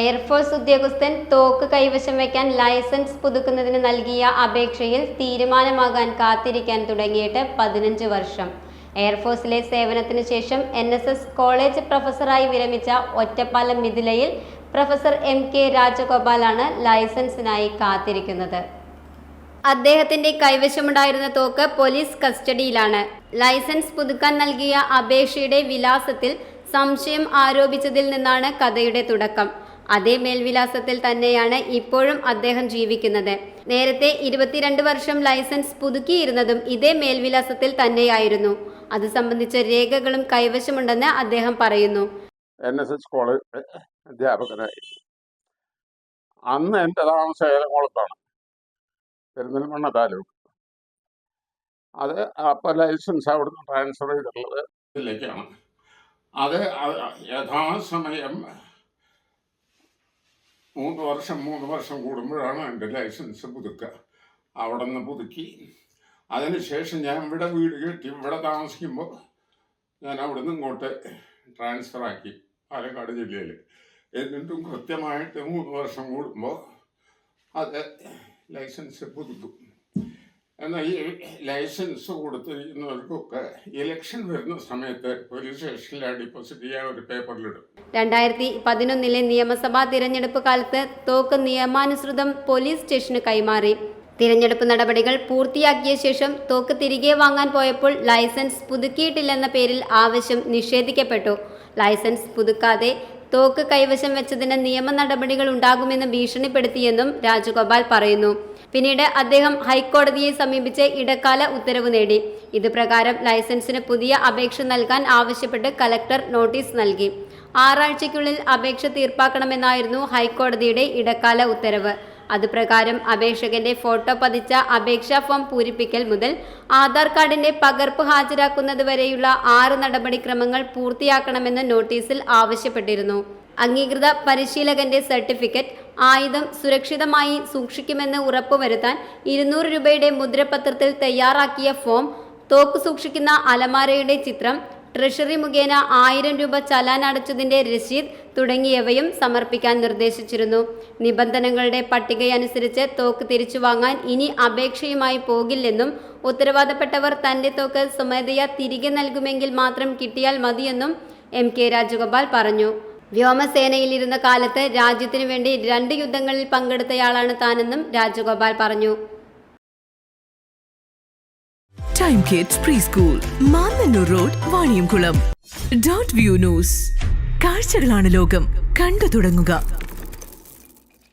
Air force ഉദ്യോഗസ്ഥൻ തോക്ക് കൈവശം വയ്ക്കാൻ ലൈസൻസ് പുതുക്കുന്നതിന് നൽകിയ അപേക്ഷയിൽ തീരുമാനമാകാൻ കാത്തിരിക്കാൻ തുടങ്ങിയിട്ട് പതിനഞ്ച് വർഷം. എയർഫോഴ്സിലെ സേവനത്തിന് ശേഷം എൻ എസ് എസ് കോളേജ് പ്രൊഫസറായി വിരമിച്ച ഒറ്റപ്പാലം മിഥിലയിൽ പ്രൊഫസർ എം കെ രാജഗോപാലാണ് ലൈസൻസിനായി കാത്തിരിക്കുന്നത്. അദ്ദേഹത്തിന്റെ കൈവശമുണ്ടായിരുന്ന തോക്ക് പോലീസ് കസ്റ്റഡിയിലാണ്. ലൈസൻസ് പുതുക്കാൻ നൽകിയ അപേക്ഷയുടെ വിലാസത്തിൽ സംശയം ആരോപിച്ചതിൽ നിന്നാണ് കഥയുടെ തുടക്കം. അതേ മേൽവിലാസത്തിൽ തന്നെയാണ് ഇപ്പോഴും അദ്ദേഹം ജീവിക്കുന്നത്. നേരത്തെ ഇരുപത്തിരണ്ട് വർഷം ലൈസൻസ് പുതുക്കിയിരുന്നതും ഇതേ മേൽവിലാസത്തിൽ തന്നെയായിരുന്നു. അത് സംബന്ധിച്ച രേഖകളും കൈവശമുണ്ടെന്ന് അദ്ദേഹം പറയുന്നു. എൻ എസ് എസ് കോളേജ് അധ്യാപകനായി. അന്ന് എന്റെ താമസം ഏലംകുളത്താണ് പെരിന്തൽമണ്ണ താലൂക്ക്. അത് അപ്പോൾ ലൈസൻസ് അവിടുന്ന് ട്രാൻസ്ഫർ ചെയ്തിട്ടുള്ളത് ഇതിലേക്കാണ്. അത് യഥാസമയം മൂന്ന് വർഷം മൂന്ന് വർഷം കൂടുമ്പോഴാണ് എന്റെ ലൈസൻസ് പുതുക്കുക. അവിടെ നിന്ന് പുതുക്കി അതിനുശേഷം ഞാൻ ഇവിടെ വീട് കെട്ടി ഇവിടെ താമസിക്കുമ്പോൾ ഞാൻ അവിടെ നിന്ന് ഇങ്ങോട്ട് ട്രാൻസ്ഫർ ആക്കി പാലക്കാട് ജില്ലയിൽ എന്നിട്ടും കൃത്യമായിട്ട് മൂന്ന് വർഷം കൂടുമ്പോൾ അത് ലൈസൻസ് പുതുക്കും. എന്നാൽ ഈ ലൈസൻസ് കൊടുത്തിരിക്കുന്നവർക്കൊക്കെ ഇലക്ഷൻ വരുന്ന സമയത്ത് പോലീസ് സ്റ്റേഷനിൽ ഡിപ്പോസിറ്റ് ചെയ്യാൻ ഒരു പേപ്പറിലിടും രണ്ടായിരത്തി പതിനൊന്നിലെ നിയമസഭാ തിരഞ്ഞെടുപ്പ് കാലത്ത് തോക്ക് നിയമാനുസൃതം പോലീസ് സ്റ്റേഷന് കൈമാറി. തിരഞ്ഞെടുപ്പ് നടപടികൾ പൂർത്തിയാക്കിയ ശേഷം തോക്ക് തിരികെ വാങ്ങാൻ പോയപ്പോൾ ലൈസൻസ് പുതുക്കിയിട്ടില്ലെന്ന പേരിൽ ആവശ്യം നിഷേധിക്കപ്പെട്ടു. ലൈസൻസ് പുതുക്കാതെ തോക്ക് കൈവശം വെച്ചതിന് നിയമ നടപടികൾ ഉണ്ടാകുമെന്ന് ഭീഷണിപ്പെടുത്തിയെന്നും രാജഗോപാൽ പറയുന്നു. പിന്നീട് അദ്ദേഹം ഹൈക്കോടതിയെ സമീപിച്ച് ഇടക്കാല ഉത്തരവ് നേടി. ഇത് പ്രകാരം ലൈസൻസിന് പുതിയ അപേക്ഷ നൽകാൻ ആവശ്യപ്പെട്ട് കലക്ടർ നോട്ടീസ് നൽകി. ആറാഴ്ചയ്ക്കുള്ളിൽ അപേക്ഷ തീർപ്പാക്കണമെന്നായിരുന്നു ഹൈക്കോടതിയുടെ ഇടക്കാല ഉത്തരവ്. അതുപ്രകാരം അപേക്ഷകന്റെ ഫോട്ടോ പതിച്ച അപേക്ഷാ ഫോം പൂരിപ്പിക്കൽ മുതൽ ആധാർ കാർഡിന്റെ പകർപ്പ് ഹാജരാക്കുന്നത് വരെയുള്ള ആറ് നടപടിക്രമങ്ങൾ പൂർത്തിയാക്കണമെന്ന് നോട്ടീസിൽ ആവശ്യപ്പെട്ടിരുന്നു. അംഗീകൃത പരിശീലകന്റെ സർട്ടിഫിക്കറ്റ് ആയുധം സുരക്ഷിതമായി സൂക്ഷിക്കുമെന്ന് ഉറപ്പുവരുത്താൻ ഇരുന്നൂറ് രൂപയുടെ മുദ്രപത്രത്തിൽ തയ്യാറാക്കിയ ഫോം തോക്ക് സൂക്ഷിക്കുന്ന അലമാരയുടെ ചിത്രം ട്രഷറി മുഖേന ആയിരം രൂപ ചലാൻ അടച്ചതിന്റെ രസീത് തുടങ്ങിയവയും സമർപ്പിക്കാൻ നിർദ്ദേശിച്ചിരുന്നു. നിബന്ധനകളുടെ പട്ടികയനുസരിച്ച് തോക്ക് തിരിച്ചു വാങ്ങാൻ ഇനി അപേക്ഷയുമായി പോകില്ലെന്നും ഉത്തരവാദപ്പെട്ടവർ തന്റെ തോക്ക് സ്വമേധയാ തിരികെ നൽകുമെങ്കിൽ മാത്രം കിട്ടിയാൽ മതിയെന്നും എം കെ രാജഗോപാൽ പറഞ്ഞു. വ്യോമസേനയിലിരുന്ന കാലത്ത് രാജ്യത്തിനു വേണ്ടി രണ്ട് യുദ്ധങ്ങളിൽ പങ്കെടുത്തയാളാണ് താനെന്നും രാജഗോപാൽ പറഞ്ഞു. Time kids preschool Mannannur road Vaniyamkulam dot view news കാഴ്ചകളാണ് ലോകം. കണ്ടു തുടങ്ങുക.